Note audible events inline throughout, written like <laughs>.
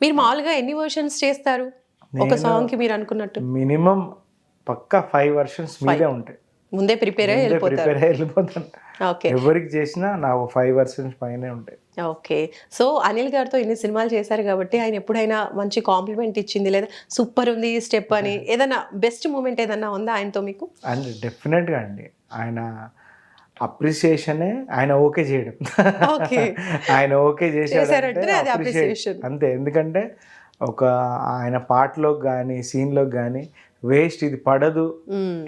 మీరు మామూలుగా ఎన్ని వర్షన్స్ చేస్తారు? ఒక సాంగ్కి మీరు అనుకున్నట్టు. మినిమం పక్క ఫైవ్ వర్షన్స్ మీదే ఉంటాయి. ముందే ప్రిపేర్ అయ్యి ప్రిపేర్ వెళ్ళిపోతాను. ఓకే. ఎవరికి చేసినా నాకు ఫైవ్ వర్షన్స్ పైనే ఉంటాయి. ఓకే. సో అనిల్ గారితో ఇన్ని సినిమాలు చేశారు కాబట్టి ఆయన ఎప్పుడైనా మంచి కాంప్లిమెంట్ ఇచ్చింది లేదా సూపర్ ఉంది స్టెప్ అని <laughs> ఏదైనా బెస్ట్ మూమెంట్ ఏదన్నా ఉందా ఆయనతో మీకు? అండ్ డెఫినెట్గా అండి. ఆయన అప్రిసియేషనే ఆయన ఓకే చేయడం. ఆయన ఓకే appreciation. అంతే ఎందుకంటే ఒక ఆయన పాటలోకి కానీ సీన్లోకి కానీ వేస్ట్ ఇది పడదు.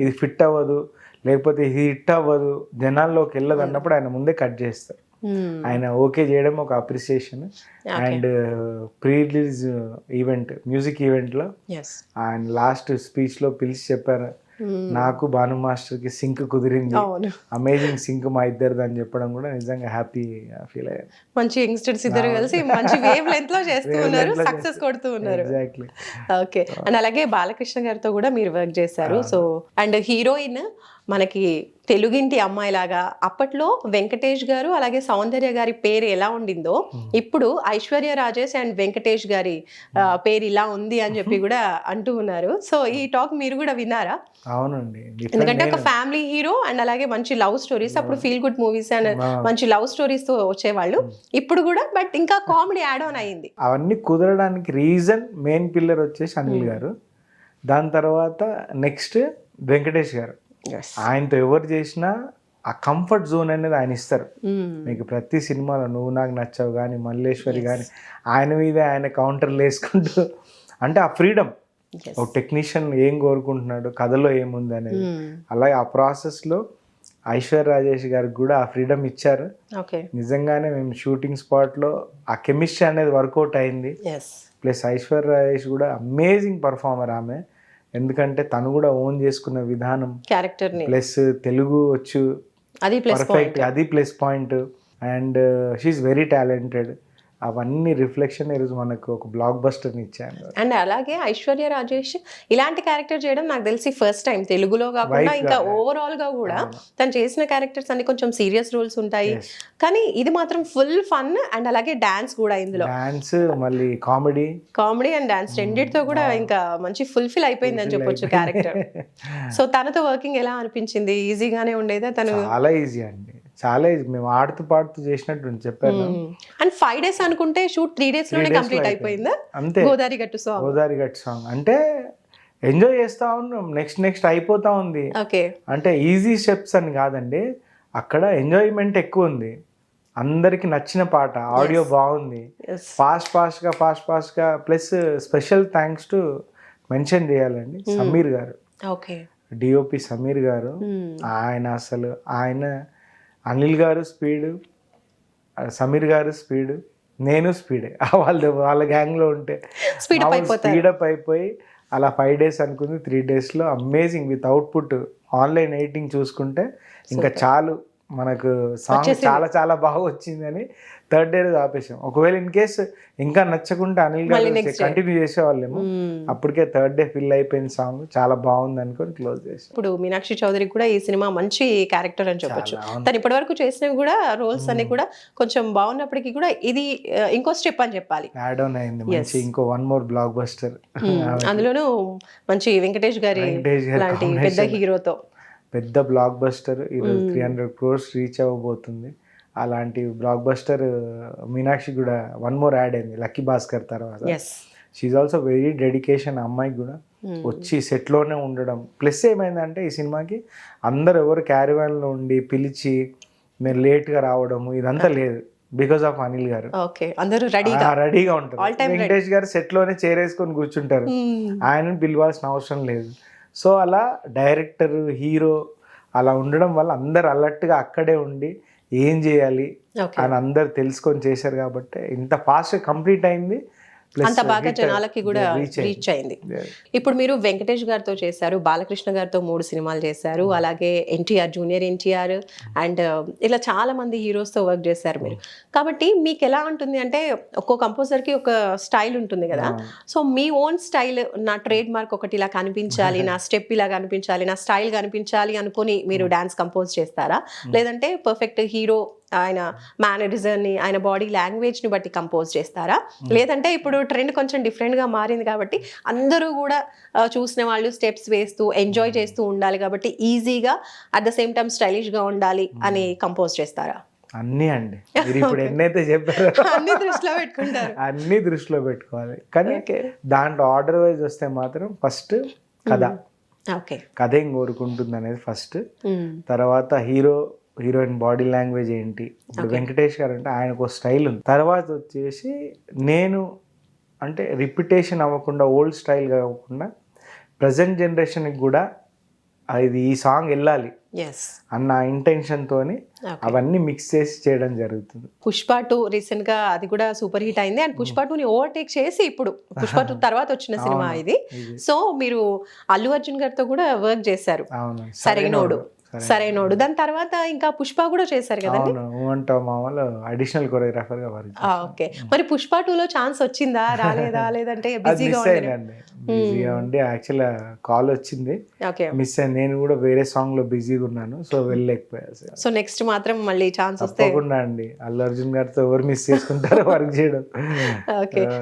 ఇది ఫిట్ అవ్వదు లేకపోతే ఇది హిట్ అవ్వదు జనాల్లోకి వెళ్ళదు అన్నప్పుడు ఆయన ముందే కట్ చేస్తారు. ఆయన ఓకే చేయడం ఒక appreciation and pre release event music ఈవెంట్లో. ఆయన లాస్ట్ స్పీచ్లో పిలిచి చెప్పారు. నాకు భాను మాస్టర్కి సింక్ కుదిరింది. అమేజింగ్ సింక్ మా ఇద్దరిది అని చెప్పడం కూడా నిజంగా హ్యాపీ ఫీల్ అయ్యాను. మంచి యంగ్స్టర్స్ ఇద్దరు కలిసి <laughs> మంచి వేవ్ లెంత్లో చేస్తూ ఉన్నారు సక్సెస్ కొడుతూ ఉన్నారు. ఎగ్జాక్ట్లీ ఓకే అండ్ అలాగే బాలకృష్ణ గారితో కూడా మీరు వర్క్ చేశారు. సో అండ్ హీరోయిన్ మనకి తెలుగింటి అమ్మాయి లాగా అప్పట్లో వెంకటేష్ గారు అలాగే సౌందర్య గారి పేరు ఎలా ఉండిందో ఇప్పుడు ఐశ్వర్య రాజేష్ అండ్ వెంకటేష్ గారి పేరు ఇలా ఉంది అని చెప్పి కూడా అంటూ ఉన్నారు. సో ఈ టాక్ మీరు కూడా విన్నారా? అవునండి. ఎందుకంటే ఒక ఫ్యామిలీ హీరో అండ్ అలాగే మంచి లవ్ స్టోరీస్ అప్పుడు ఫీల్ గుడ్ మూవీస్ అండ్. మంచి లవ్ స్టోరీస్తో వచ్చేవాళ్ళు. ఇప్పుడు కూడా బట్ ఇంకా కామెడీ యాడ్ ఆన్ అయ్యింది అవన్నీ కుదరడానికి రీజన్ మెయిన్ పిల్లర్ వచ్చేసి అనిల్ గారు. దాని తర్వాత నెక్స్ట్ వెంకటేష్ గారు. ఆయనతో ఎవరు చేసినా ఆ కంఫర్ట్ జోన్ అనేది ఆయన ఇస్తారు. మ్మ్. మీకు ప్రతి సినిమాలో నువ్వు నాకు నచ్చావు కానీ మల్లేశ్వరి కానీ ఆయన మీద ఆయన కౌంటర్లు వేసుకుంటూ అంటే ఆ ఫ్రీడమ్. ఒక టెక్నీషియన్ ఏం కోరుకుంటున్నాడు? కథలో ఏముంది అనేది. మ్మ్. అలాగే ఆ ప్రాసెస్లో ఐశ్వర్య రాజేష్ గారికి కూడా ఆ ఫ్రీడమ్ ఇచ్చారు. నిజంగానే మేము షూటింగ్ స్పాట్లో ఆ కెమిస్ట్రీ అనేది వర్కౌట్ అయింది. ప్లస్ ఐశ్వర్య రాజేష్ కూడా అమేజింగ్ పర్ఫార్మర్ ఆమె. ఎందుకంటే తను కూడా ఓన్ చేసుకున్న విధానం. క్యారెక్టర్ ప్లస్ తెలుగు వచ్చు. అది ప్లస్ పర్ఫెక్ట్ అది plus point and she very talented అవన్నీ రిఫ్లెక్షన్ ఈరోజు మనకు ఒక బ్లాక్ బస్టర్ని ఇచ్చాను అండ్ అలాగే ఐశ్వర్య రాజేష్ ఇలాంటి క్యారెక్టర్ చేయడం నాకు తెలిసి ఫస్ట్ టైం తెలుగులో కాకుండా ఇంకా గా. ఓవరాల్గా కూడా తను చేసిన క్యారెక్టర్స్ అన్ని కొంచెం సీరియస్ రోల్స్ ఉంటాయి. కానీ ఇది మాత్రం ఫుల్ ఫన్ అండ్ అలాగే డాన్స్ కూడా ఇందులో. డాన్స్ మళ్ళీ కామెడీ కామెడీ అండ్ డాన్స్ రెండిటితో కూడా ఇంకా మంచి ఫుల్ఫిల్ అయిపోయింది అని చెప్పొచ్చు క్యారెక్టర్ సో తనతో వర్కింగ్ ఎలా అనిపించింది? ఈజీగానే ఉండేదా తను? చాలా ఈజీ అండి. చాలా మేము ఆడుతూ పాడుతూ చేసినట్టు చెప్పాను. అండ్ ఫైవ్ డేస్ అనుకుంటే షూట్ త్రీ డేస్లోనే కంప్లీట్ అయిపోయింది. అంతే. గోదావరి గట్టు సాంగ్ గోదావరి గట్ సాంగ్ అంటే ఎంజాయ్ చేస్తా ఉన్నాం. నెక్స్ట్ నెక్స్ట్ అయిపోతా ఉంది. ఓకే. అంటే ఈజీ స్టెప్స్ అని కాదండి. అక్కడ ఎంజాయ్మెంట్ ఎక్కువ ఉంది. అందరికి నచ్చిన పాట ఆడియో బాగుంది. ఫాస్ట్ ఫాస్ట్గా ఫాస్ట్ ఫాస్ట్గా plus special thanks to mention చేయాలండి సమీర్ గారు. ఓకే. డిఓపి సమీర్ గారు. ఆయన అసలు ఆయన అనిల్ గారు స్పీడ్ సమీర్ గారు స్పీడ్ నేను స్పీడే. <laughs> వాళ్ళ వాళ్ళ గ్యాంగ్లో ఉంటే. స్పీడప్ అయిపోయి అలా ఫైవ్ డేస్ అనుకుంది త్రీ డేస్లో amazing with output online editing చూసుకుంటే ఇంకా చాలు. మనకు సాంగ్ చాలా చాలా బాగా వచ్చిందని థర్డ్ డే రోజు ఆపేసాం. ఒకవేళ ఇన్ కేస్ ఇంకా నచ్చకుంటే అనిల్ గారు. కంటిన్యూ చేసేవాళ్ళేమో. అప్పటికే థర్డ్ డే ఫిల్ అయిపోయిన సాంగ్ చాలా బాగుంది అనుకొని క్లోజ్ చేసాం. ఇప్పుడు మీనాక్షి చౌదరికి కూడా ఈ సినిమా మంచి క్యారెక్టర్ అని చెప్పొచ్చు. తను ఇప్పటి వరకు చేసినవి కూడా రోల్స్ అన్ని కూడా కొంచెం బాగున్నప్పటికీ కూడా ఇది ఇంకో స్టెప్ అని చెప్పాలి. యాడ్ ఆన్ అయింది. మంచి ఇంకో వన్ మోర్ బ్లాక్ బస్టర్ అందులోనూ మంచి వెంకటేష్ గారి వెంకటేష్ గారి లాంటి పెద్ద హీరోతో పెద్ద బ్లాక్ బస్టర్ ఈరోజు త్రీ హండ్రెడ్ క్రోర్స్ రీచ్ అవ్వబోతుంది. అలాంటి బ్లాక్ బస్టర్ మీనాక్షి కూడా వన్ మోర్ యాడ్ అయింది లక్కీ భాస్కర్ తర్వాత. షీఈ్ ఆల్సో వెరీ డెడికేషన్ అమ్మాయికి కూడా. వచ్చి సెట్లోనే ఉండడం. ప్లస్ ఏమైందంటే ఈ సినిమాకి అందరు ఎవరు క్యారీవాన్లో ఉండి పిలిచి మీరు లేట్గా రావడము ఇదంతా లేదు బికాస్ ఆఫ్ అనిల్ గారు. ఓకే అందరూ రెడీగా రెడీగా ఉంటారు. వెంకటేష్ గారు సెట్లోనే చేరేసుకొని కూర్చుంటారు. ఆయనను పిలవాల్సిన అవసరం లేదు. సో అలా డైరెక్టర్ హీరో అలా ఉండడం వల్ల అందరు అలర్ట్గా అక్కడే ఉండి ఏం చేయాలి అని అందరు తెలుసుకొని చేశారు కాబట్టి ఇంత ఫాస్ట్ కంప్లీట్ అయింది. అంత బాగా reach- జనాలకి కూడా. రీచ్ అయింది. ఇప్పుడు మీరు వెంకటేష్ గారితో చేశారు బాలకృష్ణ గారితో మూడు సినిమాలు చేశారు అలాగే ఎన్టీఆర్ జూనియర్ ఎన్టీఆర్ అండ్ ఇలా చాలా మంది heroes తో వర్క్ చేశారు మీరు. కాబట్టి మీకు ఎలా ఉంటుంది అంటే ఒక్కో composer కి ఒక స్టైల్ ఉంటుంది కదా. సో మీ ఓన్ స్టైల్ నా ట్రేడ్ మార్క్ ఒకటి ఇలా కనిపించాలి నా <laughs> స్టెప్ ఇలా కనిపించాలి నా స్టైల్ కనిపించాలి అనుకొని మీరు డాన్స్ కంపోజ్ చేస్తారా? లేదంటే పర్ఫెక్ట్ హీరో ఆయన మేనరిజంని ఆయన బాడీ లాంగ్వేజ్ని బట్టి కంపోజ్ చేస్తారా? లేదంటే ఇప్పుడు ట్రెండ్ కొంచెం డిఫరెంట్గా మారింది కాబట్టి అందరూ కూడా చూసిన వాళ్ళు స్టెప్స్ వేస్తూ ఎంజాయ్ చేస్తూ ఉండాలి కాబట్టి ఈజీగా అట్ ద సేమ్ టైం స్టైలిష్గా ఉండాలి అని కంపోజ్ చేస్తారా? అన్నీ అండి. మీరు ఇప్పుడు <laughs> ఎన్నైతే చెప్పారో <laughs> అన్ని దృష్టిలో పెట్టుకుంటారు. <laughs> అన్ని దృష్టిలో పెట్టుకోవాలి. కానీ దాంట్లో ఆర్డర్ వైజ్ వస్తే మాత్రం ఫస్ట్ కథ. ఓకే కథ ఏం కోరుకుంటుంది అనేది ఫస్ట్. తర్వాత హీరో హీరోయిన్ బాడీ లాంగ్వేజ్ ఏంటి? ఇప్పుడు వెంకటేష్ గారు అంటే ఆయనకు ఒక స్టైల్ ఉంది. తర్వాత వచ్చేసి నేను అంటే రిపిటేషన్ అవ్వకుండా ఓల్డ్ స్టైల్ కాకుండా ప్రజెంట్ జనరేషన్కి కూడా ఇది ఈ సాంగ్ వెళ్ళాలి అన్న ఇంటెన్షన్తోని అవన్నీ మిక్స్ చేసి చేయడం జరుగుతుంది. పుష్ప టూ రీసెంట్గా అది కూడా సూపర్ హిట్ అయింది. అండ్ పుష్ప టూని ఓవర్టేక్ చేసి ఇప్పుడు <laughs> పుష్ప టూ తర్వాత వచ్చిన సినిమా ఇది. సో మీరు అల్లు అర్జున్ గారితో కూడా వర్క్ చేశారు. అవును. సరైనోడు. సరైనోడు. సరైనోడు. దాని తర్వాత ఇంకా పుష్ప కూడా చేశారు కదండి? అవును. ఊంటా మామూలు అడిషనల్ కొరియోగ్రాఫర్గా వర్క్ ఓకే. మరి పుష్ప టూలో ఛాన్స్ వచ్చిందా? రాలేదా? <laughs> లేదంటే బిజీగా మిస్ ఉండే అయిందండి. బిజీగా ఉండి యాక్చువల్ కాల్ వచ్చింది. ఓకే. మిస్ అయింది. నేను కూడా వేరే సాంగ్లో బిజీగా ఉన్నాను సో వెళ్ళలేకపోయా సో నెక్స్ట్ మాత్రం మళ్ళీ ఛాన్స్ వస్తే తప్పకుండా అండి. అల్లు అర్జున్ గారితో ఎవరు మిస్ చేసుకుంటారో వర్క్ చేయడం. <laughs> ఓకే.